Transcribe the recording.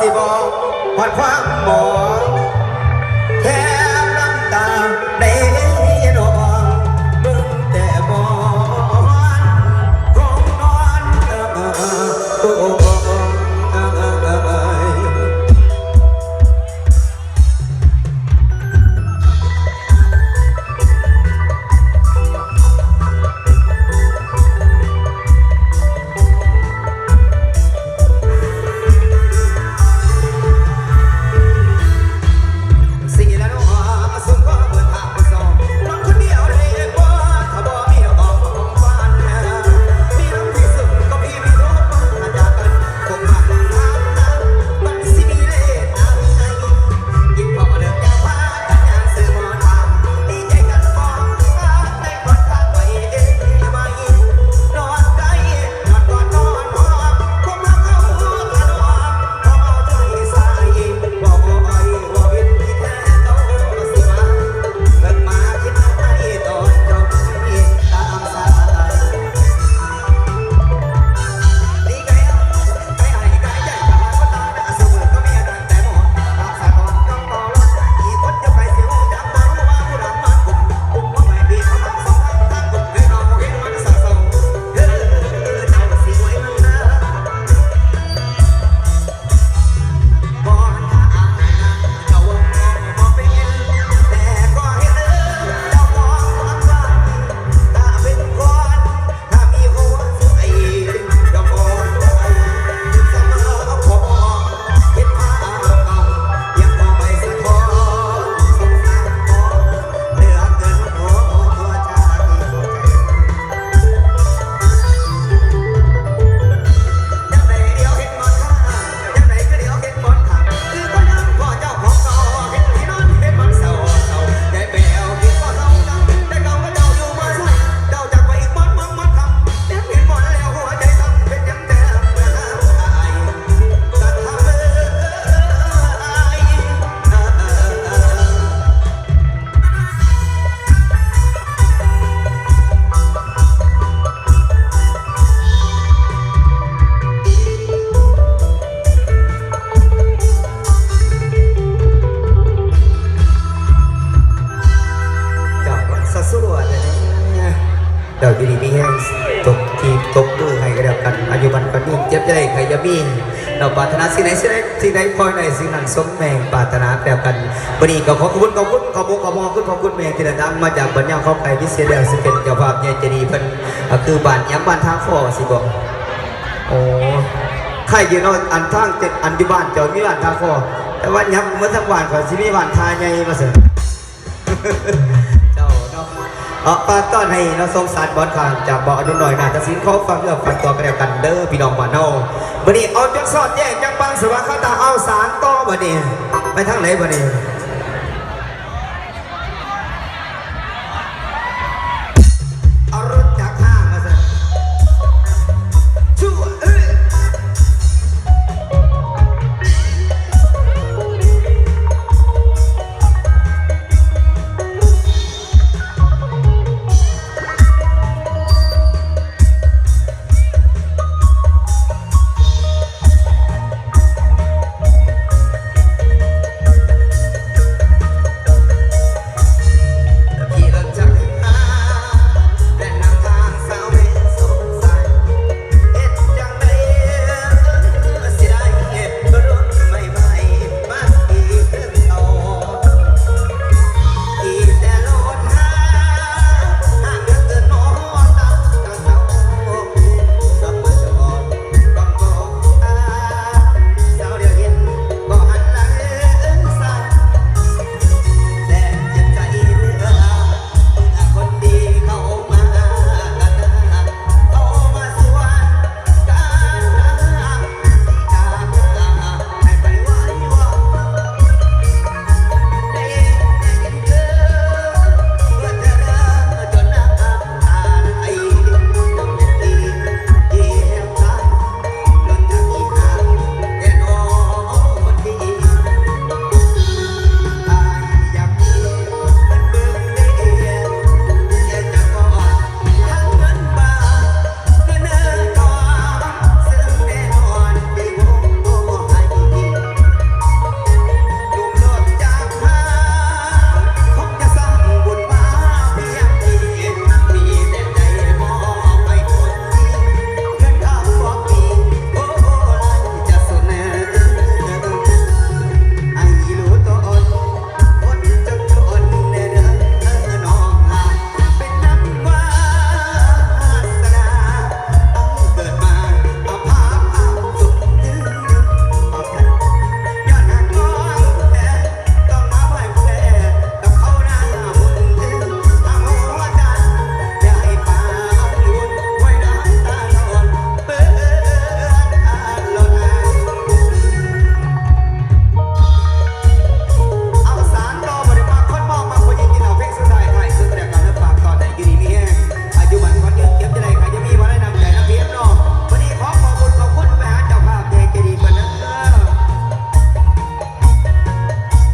สิบอกพอดความมอง เดี๋ยวอยู่ดีมีแห้งตบทีบตบมือให้กันเดียวกัน อายุบันกันนิ่งเจ็บใจใครจะมีเราปรารถนาสิ่งไหนสิ่งไหนสิ่งไหนพอไหนสิ่งนั้นสมแมงปรารถนาแปลกันวันนี้ก็ขอบคุณขอบคุณขอบคุณขอบคุณขอบคุณขอบคุณแม่ที่เดินทางมาจากบัญญัติเขาไก่พิเศษเดียวสิเป็นเจ้าภาพใหญ่ใจะดีเพิ่นคือบ้านย้ำบ้านทางฟอสิบอกโอ้ใครอยู่นาะอันทางจ็ดอันที่บ้านเจ้ามีบ้านทางฟอแต่ว่าย้ำเมื่อทั้งวันก่อสิมีบ้านทาใหญ่มาเสร็จ ขอากต้อนให้เราทรงสารบอลขางจากบ่อนุ่นหน่อยนาจะสินเขาฟังเรื่องฟังตัวกันแล้วกันเด้อพี่น้องบ้านเฮาบัดนี้เอาจนสอดแยกจังบางสวัสดิ์ข้าตาเอาสารต่อบัดนี้ไปทางไหนบัดนี้